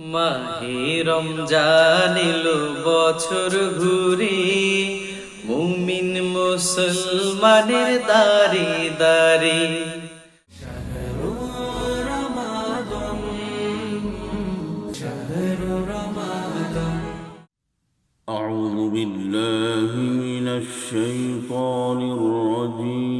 মাহে রমজান এলো বছর ঘুরে মুমিন মুসলমানের দারে দারে أعوذ بالله من الشيطان الرجيم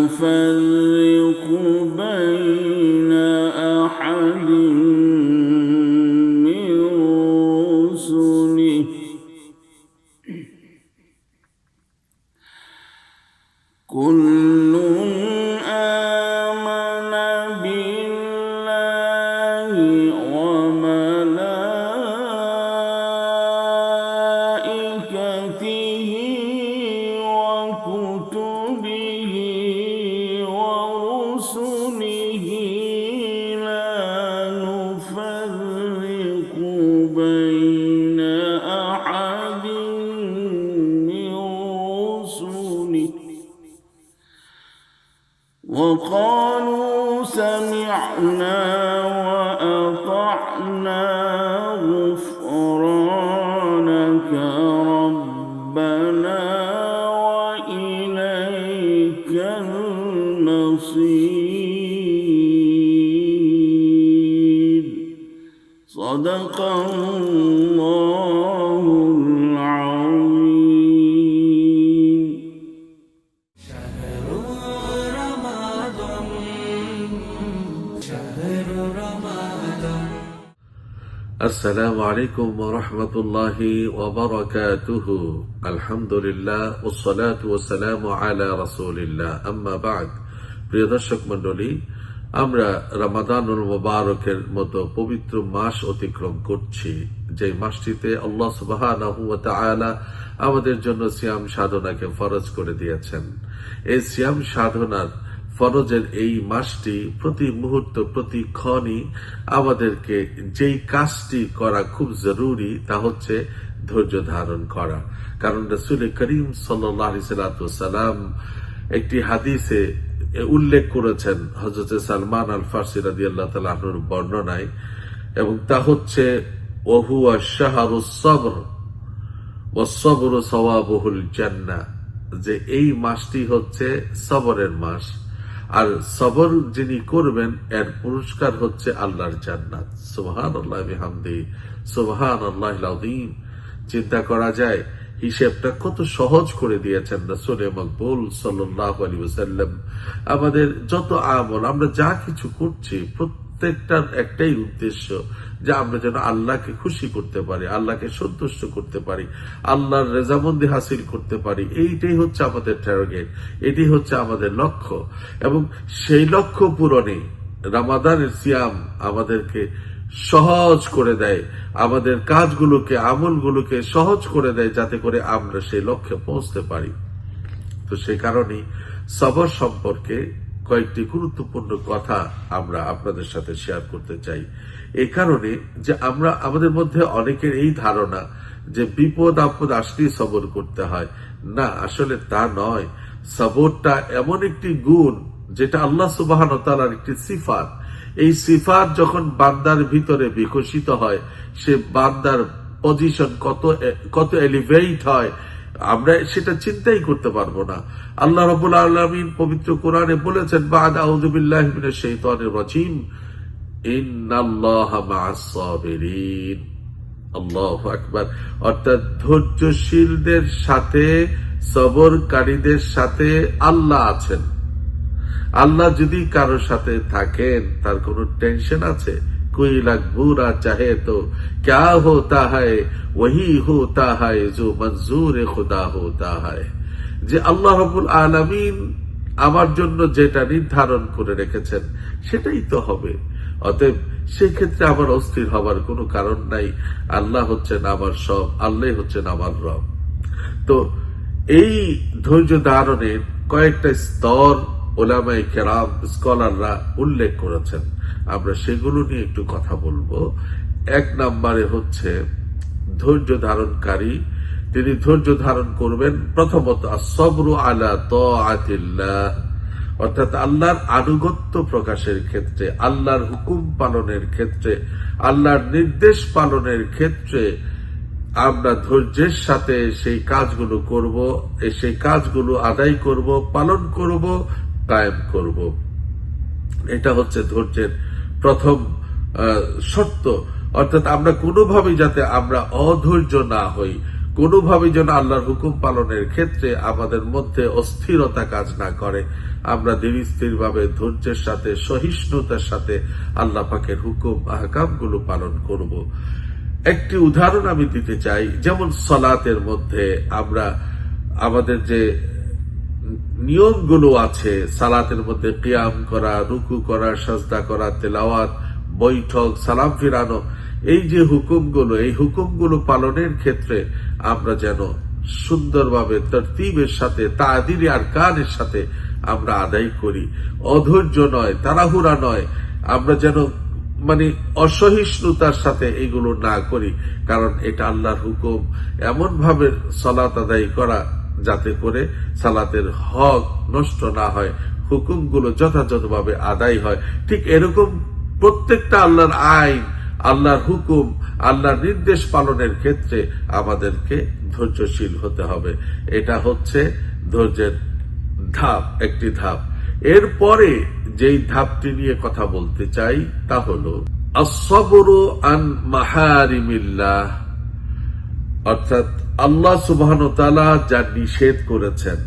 缘分。وقالوا سمعنا وأطعنا. السلام عليكم ورحمة الله وبركاته الحمد لله والصلاة والسلام على رسول الله أما بعد প্রিয় দর্শক মন্ডলী আমরা রামাদানুল মুবারকের মতো পবিত্র মাস অতিক্রম করছি যে মাসটিতে আল্লাহ সুবহানাহু ওয়া তাআলা আমাদের জন্য সিয়াম সাধনাকে ফরজ করে দিয়েছেন এই সিয়াম সাধনার ফরজের এই মাসটি প্রতি মুহূর্ত, প্রতি ক্ষণই আমাদেরকে যেই কাজটি করা খুব জরুরি, তা হচ্ছে ধৈর্য ধারণ করা। কারণ রসুল করিম সাল্লাম একটি হাদিসে উল্লেখ করেছেন হজরত সালমান আল ফার্সি রাদি আল্লাহ তালাহর বর্ণনায়, এবং তা হচ্ছে, ওহুয়া শাহরুস সবর ওয়াসবর সওয়াবহুল জান্নাহ যে এই মাসটি হচ্ছে সবরের মাস। আর সবর যিনি করবেন, এর পুরস্কার হচ্ছে আল্লাহর জান্নাত। সোহান আল্লাহ হামদি সোহান আল্লাহ চিন্তা করা যায়, হিসেবটা কত সহজ করে দিয়েছেন রাসূল মকবুল সাল্লাহ আলী আমাদের যত আমল, আমরা যা কিছু করছি, প্রত্যেকটার একটাই উদ্দেশ্য যে আমরা যেন আল্লাহকে খুশি করতে পারি, আল্লাহকে সন্তুষ্ট করতে পারি, আল্লাহর রেজামন্দি হাসিল করতে পারি, এইটাই হচ্ছে আমাদের টার্গেট এটি হচ্ছে আমাদের লক্ষ্য। এবং সেই লক্ষ্য পূরণে রামাদানের সিয়াম আমাদেরকে সহজ করে দেয়, আমাদের কাজগুলোকে, আমলগুলোকে সহজ করে দেয়, যাতে করে আমরা সেই লক্ষ্যে পৌঁছতে পারি। তো সেই কারণেই সবর সম্পর্কে কয়েকটি গুরুত্বপূর্ণ কথা আমরা আপনাদের সাথে শেয়ার করতে চাই। এই কারণে যে আমরা আমাদের মধ্যে অনেকের এই ধারণা যে বিপদ আপদ আসলেই সবর করতে হয়। না, আসলে তা নয়। সবরটা এমন একটি গুণ যেটা আল্লাহ সুবাহ একটি সিফাত। এই সিফাত যখন বান্দার ভিতরে বিকশিত হয়, সে বান্দার পজিশন কত কত এলিভেট হয়, আমরা সেটা চিন্তাই করতে পারব না। আল্লাহ রবুল আলমিন পবিত্র কোরআনে বলেছেন, বাদ ইন্নাল্লাহা মা'আস সাবিরিন আল্লাহ অর্থাৎ ধৈর্যশীলদের সাথে, সবরকারীদের সাথে আল্লাহ আছেন। আল্লাহ যদি কারও সাথে থাকেন, তার কোনো টেনশন আছে? চাহে তো হতা হয় হতা যে আমার জন্য যেটা নির্ধারণ করে রেখেছেন, সেটাই তো হবে। অতএব সেক্ষেত্রে আমার অস্থির হবার কোনো কারণ নাই। আল্লাহ হচ্ছেন আমার সব আল্লাহ হচ্ছেন আমার রব। তো এই ধৈর্য ধারণের কয়েকটা স্তর ওলামাই কেরাম, স্কলাররা উল্লেখ করেছেন। আমরা সেগুলো নিয়ে একটু কথা বলব। এক নম্বরে হচ্ছে ধৈর্য ধারণকারী। তিনি ধৈর্য ধারণ করবেন প্রথমত সবরু আলা তো অর্থাৎ আল্লাহর আনুগত্য প্রকাশের ক্ষেত্রে, আল্লাহর হুকুম পালনের ক্ষেত্রে, আল্লাহর নির্দেশ পালনের ক্ষেত্রে আমরা ধৈর্যের সাথে সেই কাজগুলো করব সেই কাজগুলো আদায় করব, পালন করব, কায়েম করব। এটা হচ্ছে ধৈর্যের প্রথম শর্ত। অর্থাৎ আমরা কোনোভাবেই যাতে আমরা অধৈর্য না হই, কোনোভাবেই যেন আল্লাহর হুকুম পালনের ক্ষেত্রে আমাদের মধ্যে অস্থিরতা কাজ না করে। আমরা ধীর স্থির ভাবে ধৈর্যের সাথে, সহিষ্ণুতার সাথে আল্লাহ পাকের হুকুম, আহকামগুলো পালন করব। একটি উদাহরণ আমি দিতে চাই, যেমন সলাতের মধ্যে আমরা আমাদের যে নিয়মগুলো আছে, সালাতের মধ্যে কিয়াম করা, রুকু করা, সাজদা করা, তেলাওয়াত, বৈঠক, সালাম ফিরানো, এই যে হুকুমগুলো, এই হুকুমগুলো পালনের ক্ষেত্রে আমরা যেন সুন্দরভাবে তরতিবের সাথে, তাদির আর কানের সাথে আমরা আদায় করি। অধৈর্য নয়, তাড়াহুড়া নয়। আমরা যেন মানে অসহিষ্ণুতার সাথে এগুলো না করি, কারণ এটা আল্লাহর হুকুম। এমন ভাবে সলাত আদায় করা যাতে করে সালাতের হক নষ্ট না হয়, হুকুমগুলো যথাযথভাবে আদায় হয়। ঠিক এরকম প্রত্যেকটা আল্লাহর আইন, আল্লাহর হুকুম, আল্লাহর নির্দেশ পালনের ক্ষেত্রে আমাদেরকে ধৈর্যশীল হতে হবে। এটা হচ্ছে ধৈর্যের ধাপ, একটি ধাপ। এরপরে যেই ধাপটি নিয়ে কথা বলতে চাই তা হল আসবরু আন মাহারিমিল্লাহ। অর্থাৎ আল্লাহ সুবাহন যা নিষেধ করেছেন,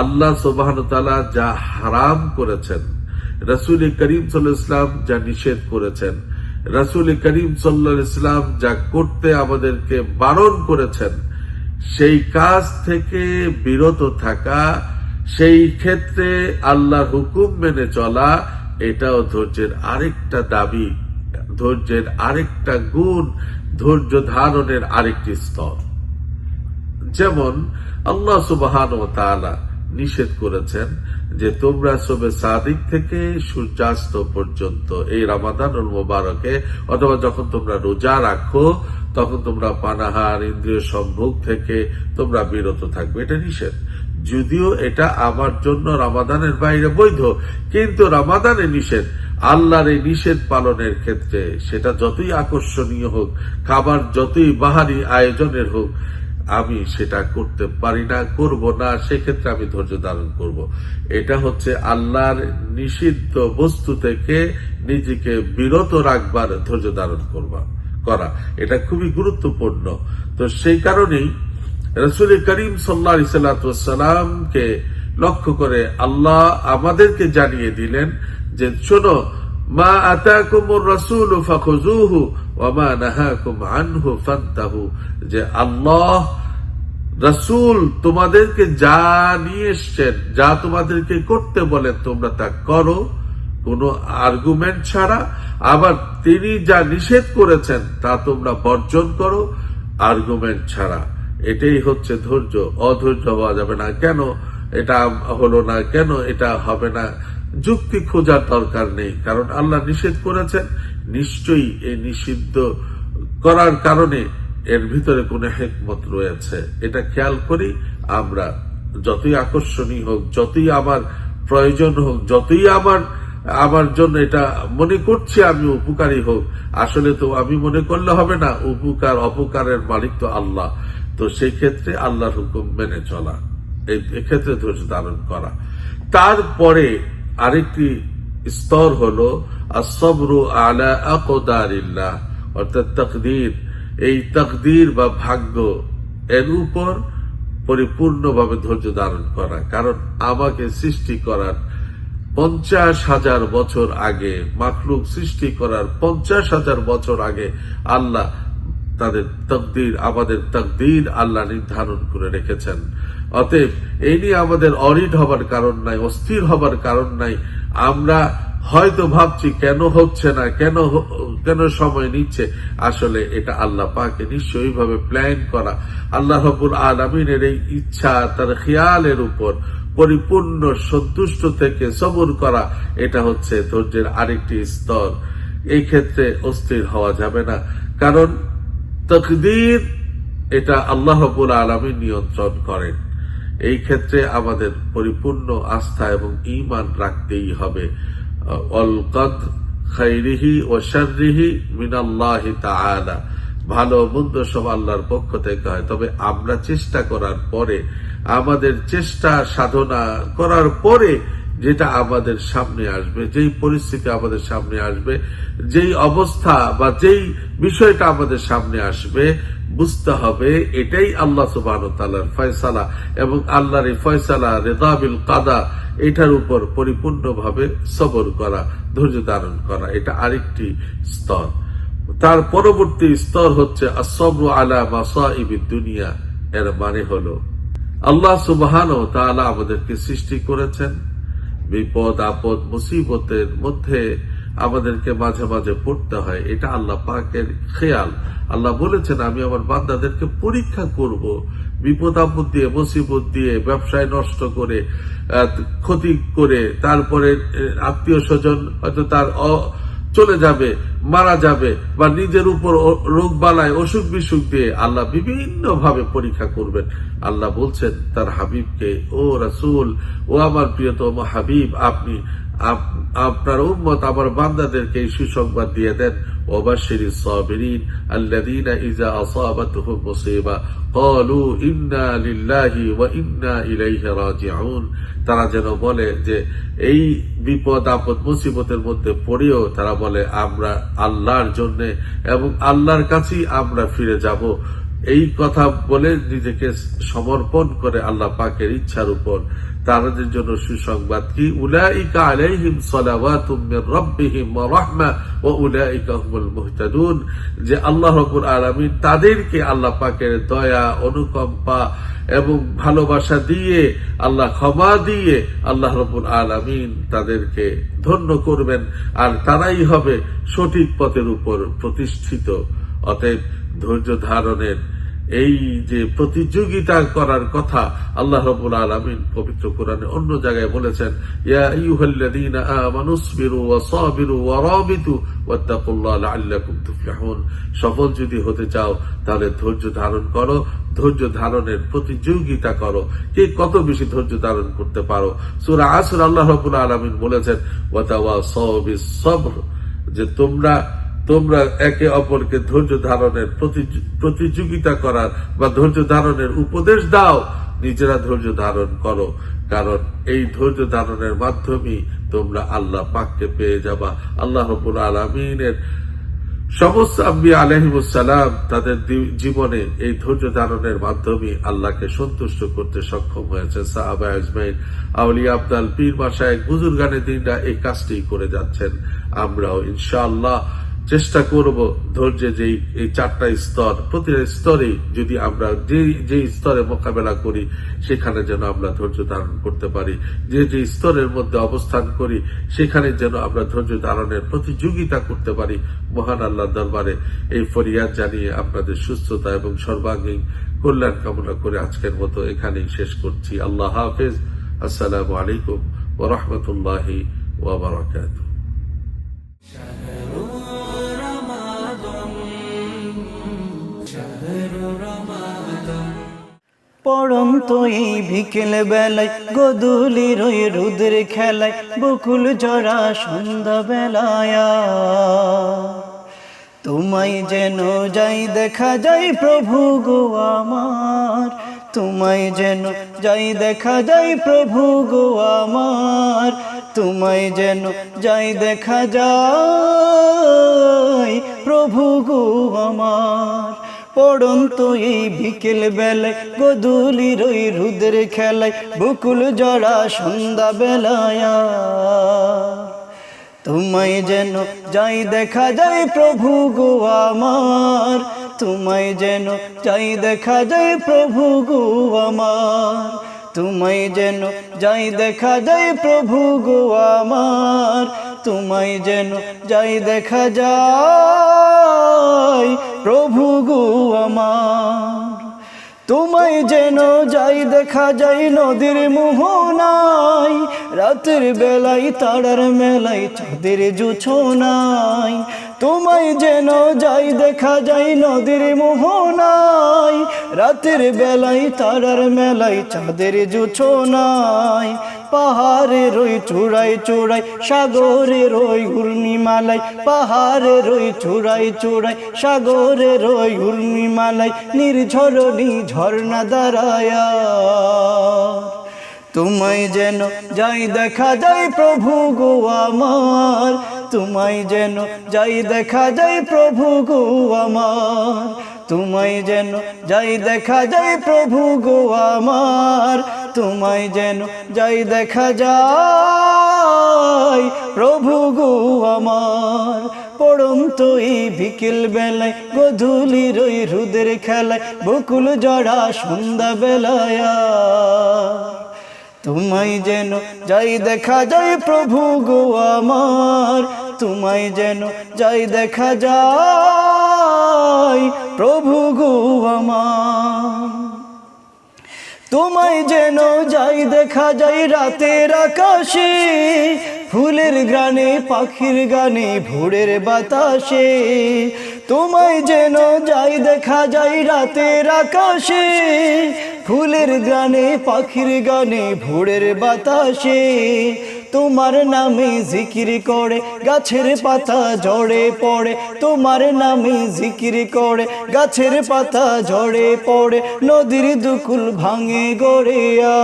আল্লাহ সুবাহন যা হারাম করেছেন, রসুল করিম সাল্লাহ ইসলাম যা নিষেধ করেছেন, রসুল করিম সাল্লাহ ইসলাম যা করতে আমাদেরকে বারণ করেছেন, সেই কাজ থেকে বিরত থাকা সেই ক্ষেত্রে আল্লাহর হুকুম মেনে চলা, এটাও ধৈর্যের আরেকটা দাবি, ধৈর্যের আরেকটা গুণ, ধৈর্য ধারণের আরেকটি স্তর। যেমন আল্লাহ সুবাহান ও তাআলা নিষেধ করেছেন যে তোমরা সবে সাদিক থেকে সূর্যাস্ত পর্যন্ত এই রামাদানুল মোবারকে, অথবা যখন তোমরা রোজা রাখো তখন তোমরা পানাহার, ইন্দ্রিয় সম্ভোগ থেকে তোমরা বিরত থাকবে। এটা নিষেধ। যদিও এটা আমার জন্য রামাদানের বাইরে বৈধ, কিন্তু রামাদানে নিষেধ। আল্লাহর এই নিষেধ পালনের ক্ষেত্রে সেটা যতই আকর্ষণীয় হোক, খাবার যতই বাহারি আয়োজনের হোক, আমি সেটা করতে পারি না, করব না, সেক্ষেত্রে আমি ধৈর্য ধারণ করব। এটা হচ্ছে আল্লাহর নিষিদ্ধ বস্তু থেকে নিজেকে বিরত রাখবার, ধৈর্য ধারণ করবা করা। এটা খুবই গুরুত্বপূর্ণ। তো সেই কারণেই রসুল করিম সাল্লা সাল্লামকে লক্ষ্য করে আল্লাহ আমাদেরকে জানিয়ে দিলেন যে, শোনো, মা আতাকুমুর রাসূল যে আল্লাহ, রাসূল তোমাদেরকে যা নিয়ে এসছেন, যা তোমাদেরকে করতে বলেন তোমরা তা করো কোনো আর্গুমেন্ট ছাড়া আবার তিনি যা নিষেধ করেছেন তা তোমরা বর্জন করো আর্গুমেন্ট ছাড়া। এটাই হচ্ছে ধৈর্য। অধৈর্য হওয়া যাবে না। কেন? এটা হলো না। কেন এটা হবে না? যুক্তি খোঁজার দরকার নেই। কারণ আল্লাহ নিষেধ করেছেন। নিশ্চয়ই এই নিষিদ্ধ করার কারণে এর ভিতরে কোনো হেকমত রয়েছে। এটা খেয়াল করি আমরা। যতই আকর্ষণীয় হোক, যতই আমার প্রয়োজন হোক, যতই আমার আমার জন্য এটা মনে করছি আমি উপকারী হোক। আসলে তো আমি মনে করলে হবে না, উপকার, অপকারের মালিক তো আল্লাহ। তো সেই ক্ষেত্রে আল্লাহর হুকুম মেনে চলা। এই ক্ষেত্রে ধৈর্য ধারণ করা। তারপরে আরেকটি স্তর হলো আসবরু আলা আকদারিল্লাহ, অর্থাৎ তকদির। এই তকদির বা ভাগ্য এর উপর পরিপূর্ণভাবে ধৈর্য ধারণ করা। কারণ আমাকে সৃষ্টি করার পঞ্চাশ হাজার বছর আগে মাখলুক সৃষ্টি করার পঞ্চাশ হাজার বছর আগে আল্লাহ তাদের তকদির, আমাদের তকদির আল্লাহ নির্ধারণ করে রেখেছেন। অতএব এই নিয়ে আমাদের অরিড হবার কারণ নাই, অস্থির হবার কারণ নাই। আমরা হয়তো ভাবছি কেন হচ্ছে না, কেন কেন সময় নিচ্ছে। আসলে এটা আল্লাহ পাকে নিশ্চয়ই ভাবে প্ল্যান করা। আল্লাহ রবুল আলমিনের এই ইচ্ছা, তার খেয়ালের উপর পরিপূর্ণ সন্তুষ্ট থেকে সবর করা, এটা হচ্ছে ধৈর্যের আরেকটি স্তর। এই ক্ষেত্রে অস্থির হওয়া যাবে না। কারণ তকদির, এটা আল্লাহ রবুল আলমী নিয়ন্ত্রণ করেন। এই ক্ষেত্রে আমাদের পরিপূর্ণ আস্থা এবং ইমান রাখতেই হবে। অল কদ খাইরিহি ও শাররিহি মিনাল্লাহি তাআলা। ভালো মন্দ সব আল্লাহর পক্ষ থেকে হয়। তবে আমরা চেষ্টা করার পরে আমাদের চেষ্টা, সাধনা করার পরে যেটা আমাদের সামনে আসবে, যেই পরিস্থিতি আমাদের সামনে আসবে, যেই অবস্থা বা যেই বিষয়টা আমাদের সামনে আসবে, বুঝতে হবে এটাই আল্লাহ সুবাহ তালার ফয়সালা এবং আল্লাহর এই ফয়সালা রেদাবিল কাদা, এটার উপর পরিপূর্ণভাবে সবর করা, ধৈর্য ধারণ করা, এটা আরেকটি স্তর। তার পরবর্তী স্তর হচ্ছে আসবরু আলা মাসাইবি দুনিয়া এর মানে হলো আল্লাহ সুবহান ও তাআলা আমাদেরকে সৃষ্টি করেছেন। বিপদ, আপদ, মুসিবতের মধ্যে আমাদেরকে মাঝে মাঝে পড়তে হয়। এটা আল্লাহ পাকের খেয়াল। আল্লাহ বলেছেন, আমি আমার বান্দাদেরকে পরীক্ষা করব। বিপদ, আপদ দিয়ে, মুসিবত দিয়ে, ব্যবসায় নষ্ট করে ক্ষতি করে, তারপরে আত্মীয় স্বজন হয়তো তার চলে যাবে, মারা যাবে বা নিজের উপর রোগ বালায় অসুখ বিসুখ দিয়ে আল্লাহ বিভিন্ন ভাবে পরীক্ষা করবেন। আল্লাহ বলছেন, তার হাবিবকে, ও রাসুল, ও আমার প্রিয়তম হাবিব, আপনি আপ- আপনার উম্মত আমার বান্দাদেরকে এই সুসংবাদ দিয়ে দেন তারা যেন বলে যে, এই বিপদ, আপদ, মুসিবতের মধ্যে পড়েও তারা বলে, আমরা আল্লাহর জন্য এবং আল্লাহর কাছেই আমরা ফিরে যাব। এই কথা বলে নিজেকে সমর্পণ করে আল্লাহ পাকের ইচ্ছার উপর। তাদের জন্য সুসংবাদ কি? উলাইকা আলাইহিম সালাওয়াতুম মির রাব্বিহিম ওয়া রাহমা উলাইকা হুমুল মুহতাদুন। যে আল্লাহ রাব্বুল আলামিন তাদেরকে আল্লাহ পাকের দয়া, অনুকম্পা এবং ভালোবাসা দিয়ে, আল্লাহ ক্ষমা দিয়ে আল্লাহ রবুল আলামিন তাদেরকে ধন্য করবেন। আর তারাই হবে সঠিক পথের উপর প্রতিষ্ঠিত। অতএব ধৈর্য ধারণের এই যে প্রতিযোগিতা করার কথা আল্লাহ রবুল আলমিন পবিত্র কোরআনে অন্য জায়গায় বলেছেন সফল যদি হতে চাও, তাহলে ধৈর্য ধারণ করো, ধৈর্য ধারণের প্রতিযোগিতা করো। কে কত বেশি ধৈর্য ধারণ করতে পারো? সূরা আসর আল্লাহ রাব্বুল আলামিন বলেছেন ওয়াতাওয়াসাউ বিস-সবর যে তোমরা তোমরা একে অপরকে ধৈর্য ধারণের প্রতিযোগিতা করার বা ধৈর্য ধারণের উপদেশ দাও। নিজেরা ধৈর্য ধারণ করো। কারণ এই ধৈর্য ধারণের মাধ্যমেই তোমরা আল্লাহ পাককে পেয়ে যাবা। আল্লাহ রবুল আলমিনের সমস্ত আম্বি আলহিমুসালাম তাদের জীবনে এই ধৈর্য ধারণের মাধ্যমে আল্লাহকে সন্তুষ্ট করতে সক্ষম হয়েছে সাহাবা আজমাইন, আউলিয়া আবদাল, পীর মাসায় বুজুর্গানে দিনরা এই কাজটি করে যাচ্ছেন। আমরাও ইনশাআল্লাহ চেষ্টা করব ধৈর্যে যেই, এই চারটা স্তর, প্রতিটা স্তরে যদি আমরা যে যে স্তরে মোকাবেলা করি, সেখানে যেন আমরা ধৈর্য ধারণ করতে পারি। যে যে স্তরের মধ্যে অবস্থান করি, সেখানে যেন আমরা ধৈর্য ধারণের প্রতিযোগিতা করতে পারি মহান আল্লাহ দরবারে। এই ফরিয়াদ জানিয়ে আপনাদের সুস্থতা এবং সর্বাঙ্গীন কল্যাণ কামনা করে আজকের মতো এখানেই শেষ করছি। আল্লাহ হাফেজ। আসসালামু আলাইকুম ওরহমতুল্লাহি ওবরাকাতুহ পড়ন্ত এই বিকেল বেলায় গদুলির ওই রুদ্র খেলায়, বকুল জরা সন্ধ্যা বেলায় তোমায় যেন যাই দেখা যাই প্রভু গো আমার, তোমায় যেন যাই দেখা যাই প্রভু গো আমার, তোমায় যেন যাই দেখা যাই প্রভু গো আমার। পড়ন্ত এই বিকেল বেলায় গদুলির ওই রুদের খেলায়, বকুল জড়া সন্ধ্যা বেলায় তোমায় যেন যাই দেখা যায় প্রভু গো আমার, তোমায় যেন যাই দেখা যায় প্রভু গো আমার, তোমায় যেন যাই দেখা যায় প্রভু গো আমার, তোমায় যেন যাই দেখা যায়। প্রভু গু আমার। তোমায় যেন যাই, দেখা যাই, নদীর মোহনায় রাতের বেলায় তারার মেলায় চাঁদের জুছোনাই তোমায় যেন যাই, দেখা যায় নদীর মোহনাই রাতের বেলায়, তারার মেলায়, চাঁদের জুছোনাই পাহাড়ে রই, চূড়াই চূড়াই, সাগরে রই উর্মি মালাই পাহাড়ে রই, চূড়াই চূড়াই, সাগরে রই উর্মি মালাই নির্ঝরণী ঝর্ণা দাঁড়ায়া। তোমায় যেন যাই দেখা যায় প্রভু গো আমার। তোমায় যেন যাই দেখা যায় প্রভু গো আমার। তোমায় যেন যাই দেখা যায় প্রভু গো আমার। তোমায় যেন যাই দেখা যায় প্রভু গো আমার। পড়ন্ত এই বিকেল বেলায়, গধূলি রই রুদের খেলায়, বকুল জড়া সন্ধ্যা বেলায় তোমায় যেন যাই দেখা যায় প্রভু গো আমার, তোমায় যেন যাই দেখা যায় প্রভু গো আমার। তোমায় যেন যাই দেখা যায় রাতের আকাশে, ফুলের গ্রানে, পাখির গানে, ভোরের বাতাসে। তোমায় যেন যাই দেখা যায় রাতের আকাশে ফুলের গানে, পাখির গানে, ভোরের বাতাসে তোমার নামে জিকির করে, গাছের পাতা ঝরে পড়ে, তোমার নামে জিকির করে, গাছের পাতা ঝরে পড়ে, নদীর দুকুল ভাঙে গড়িয়া।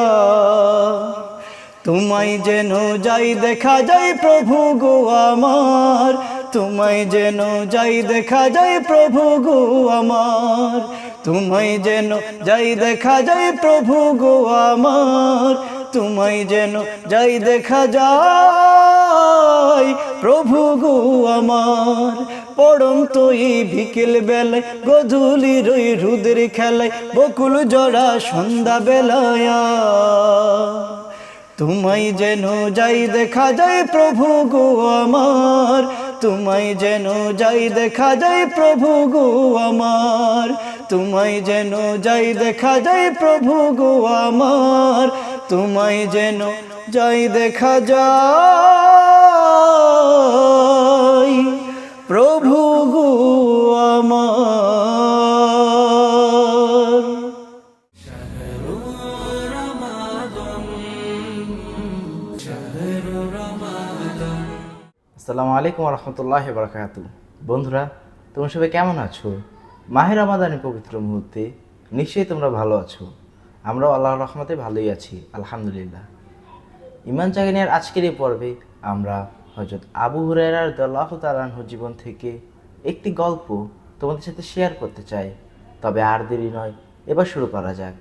তোমায় যেন যাই দেখা যায় প্রভু গো আমার, তোমায় যেন যাই দেখা যায় প্রভু গো আমার তোমায় যেন যাই দেখা যায় প্রভু গো আমার, তোমায় যেন যাই দেখা যায় প্রভু গো আমার। পড়ন্ত এই বিকেল বেলায় গধূলি রই রুদের খেলায় বকুল জড়া সন্ধ্যা বেলায় তোমায় যেন যাই দেখা যায় প্রভু গো আমার, তোমায় যেন যাই দেখা যায় প্রভু গো আমার। তোমায় যেন যাই দেখা যায় প্রভু গো আমার, তোমায় যেন যাই দেখা যায় প্রভু গো আসসালামু আলাইকুম রহমতুল্লাহ বরকাত বন্ধুরা, তোমরা সবাই কেমন আছো? মাহের রমাদানের পবিত্র মুহূর্তে নিশ্চয়ই তোমরা ভালো আছো। আমরাও আল্লাহর রহমতে ভালোই আছি, আলহামদুলিল্লাহ। ইমান জাগিনের আজকের এই পর্বে আমরা হজরত আবু হুরায়রার দল্লাহ তালানহুর জীবন থেকে একটি গল্প তোমাদের সাথে শেয়ার করতে চাই। তবে আর দেরি নয়, এবার শুরু করা যাক।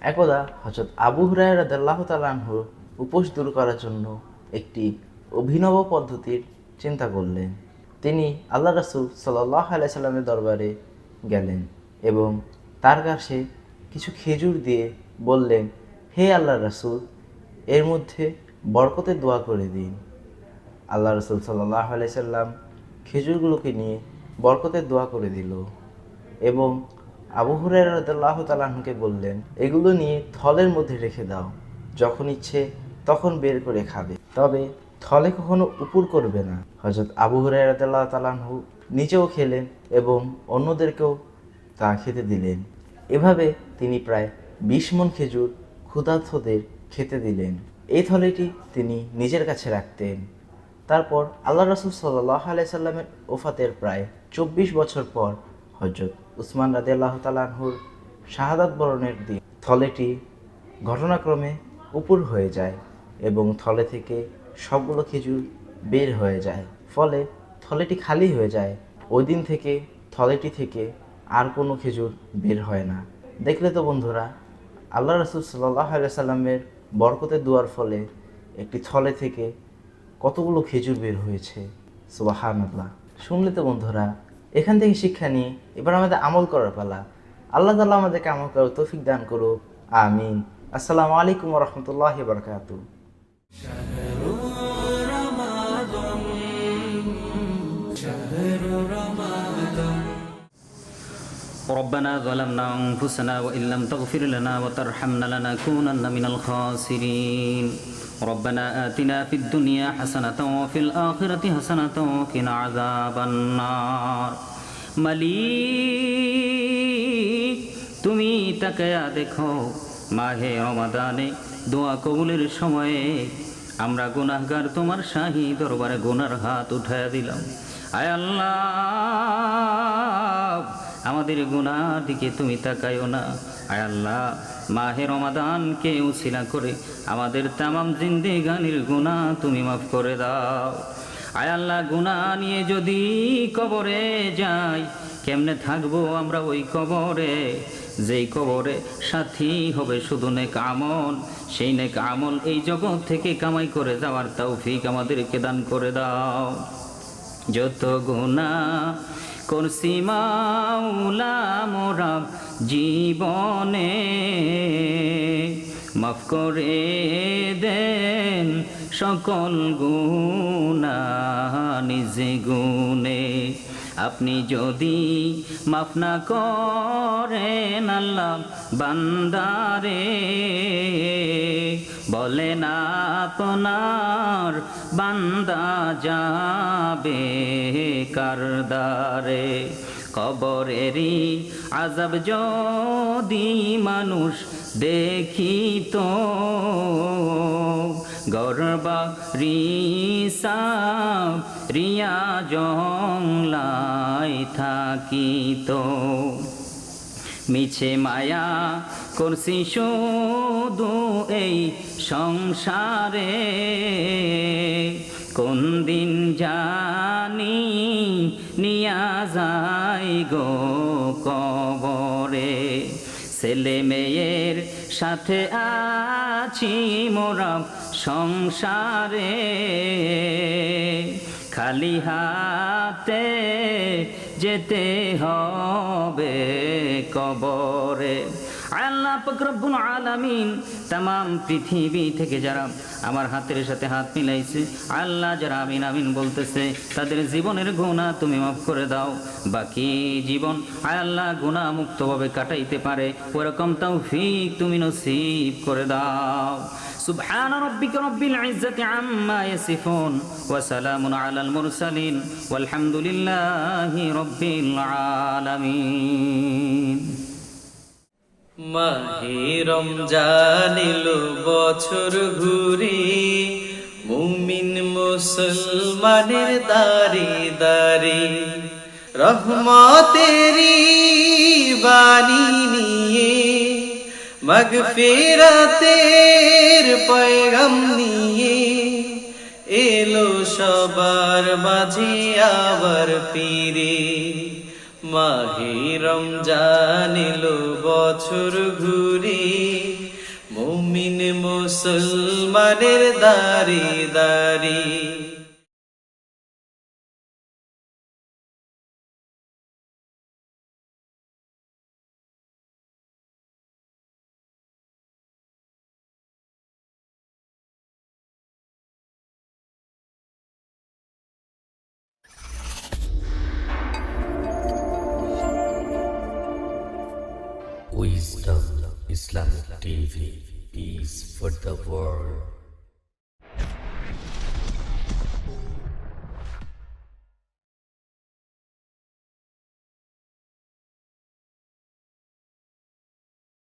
একদা হজরত আবু হুরায়রা দাল্লাহ তালানহু উপোস দূর করার জন্য একটি অভিনব পদ্ধতির চিন্তা করলেন। তিনি আল্লাহ রাসুল সাল্লাহ আলাইসাল্লামের দরবারে গেলেন এবং তার কাছে কিছু খেজুর দিয়ে বললেন, হে আল্লাহ রাসুল, এর মধ্যে বরকতের দোয়া করে দিন। আল্লাহ রসুল সাল্লাহ আলাইসাল্লাম খেজুরগুলোকে নিয়ে বরকতের দোয়া করে দিল এবং আবু হুরাইরাহ তালাহুকে বললেন, এগুলো নিয়ে থলের মধ্যে রেখে দাও, যখন ইচ্ছে তখন বের করে খাবে। তবে থলে কখনো উপুর করবে না। হজরত আবু হুরাইরাহ তালাহু নিজেও খেলেন এবং অন্যদেরকেও তা খেতে দিলেন। এভাবে তিনি প্রায় বিশ মন খেজুর ক্ষুধার্থদের খেতে দিলেন। এই থলেটি তিনি নিজের কাছে রাখতেন। তারপর আল্লাহ রসুল সাল্লাহ আলাইসাল্লামের ওফাতের প্রায় চব্বিশ বছর পর হজরত উসমান রাজি আল্লাহ তালাহুর শাহাদাত বরণের দিন থলেটি ঘটনাক্রমে উপর হয়ে যায় এবং থলে থেকে সবগুলো খেজুর বের হয়ে যায়। ফলে থলেটি খালি হয়ে যায় ওই দিন থেকে, থলেটি থেকে আর কোনো খেজুর বের হয় না। দেখলে তো বন্ধুরা, আল্লাহ রসুল সাল্লাহ সাল্লামের বরকতের দুয়ার ফলে একটি থলে থেকে কতগুলো খেজুর বের হয়েছে। সুবাহান আল্লাহ শুনলে তো বন্ধুরা, এখান থেকে শিক্ষা নিয়ে এবার আমাদের আমল করার পালা। আল্লাহ তাল্লাহ আমাদেরকে আমল করার তৌফিক দান করুক। আমিন। আসসালামু আলাইকুম রহমতুল্লাহ বরকাতু ربنا ظلمنا أنفسنا وإن لم تغفر لنا وترحمنا لنكونن من الخاسرين ربنا آتنا في الدنيا حسنة وفي الآخرة حسنة وقنا عذاب النار মালিক তুমি তাকায়া দেখো মাহে রমাদানে দোয়া কবুলের সময়ে আমরা গুনাহগার তোমার শাহী দরবারে গুনার হাত উঠায়া দিলাম আয় আল্লাহ আমাদের গুনার দিকে তুমি তাকাইও না। আয় আল্লাহ মাহে রমাদানকে উসিলা করে আমাদের তামাম জিন্দেগানির গুনাহ তুমি মাফ করে দাও। আয় আল্লাহ গুনাহ নিয়ে যদি কবরে যাই, কেমনে থাকব আমরা ওই কবরে? যেই কবরে সাথী হবে শুধু নেক আমল, সেই নেক আমল এই জগৎ থেকে কামাই করে যাওয়ার তৌফিক আমাদেরকে দান করে দাও। যত গুণা করছি মাওলা জীবনে। মাফ করে দেন সকল গুণা নিজে গুণে আপনি যদি মাফ না করেন আল্লাহ, বান্দারে বলে না আপনার বান্দা যাবে কারদারে কবরেরই আজব যদি মানুষ দেখিত গর্বা রিসা রিয়া জংলাই থাকিত। মিছে মায়া করছি শুধু এই সংসারে। কোন দিন জানি নিয়া যাই গো কবরে। ছেলে মেয়ের সাথে আছি মোরা সংসারে খালি হাতে যেতে হবে কবরে। আল্লাহ ফকরবুল আলামিন তাম পৃথিবী থেকে যারা আমার হাতের সাথে হাত মিলাইছে আল্লাহ যারা আমিন আমিন বলতেছে তাদের জীবনের গুণা তুমি মাফ করে দাও বাকি জীবন আয় আল্লাহ গুণা মুক্তভাবে কাটাইতে পারে ওরকম তাও ফিক তুমি নসিব করে দাও سبحان ربك رب العزة عما يصفون وسلام على المرسلين والحمد لله رب العالمين মাহে রমজান এলো বছর ঘুরে, মুমিন মুসলমানের দারে দারে। রহমতেরি বাণী নিয়ে মগফিরাতের পয়গম নিয়ে এলো সবার মাঝে আবার ফিরে। মাহে জানিল বছর ঘুরি মুমিন মুসলমানের দারি দারে for the world.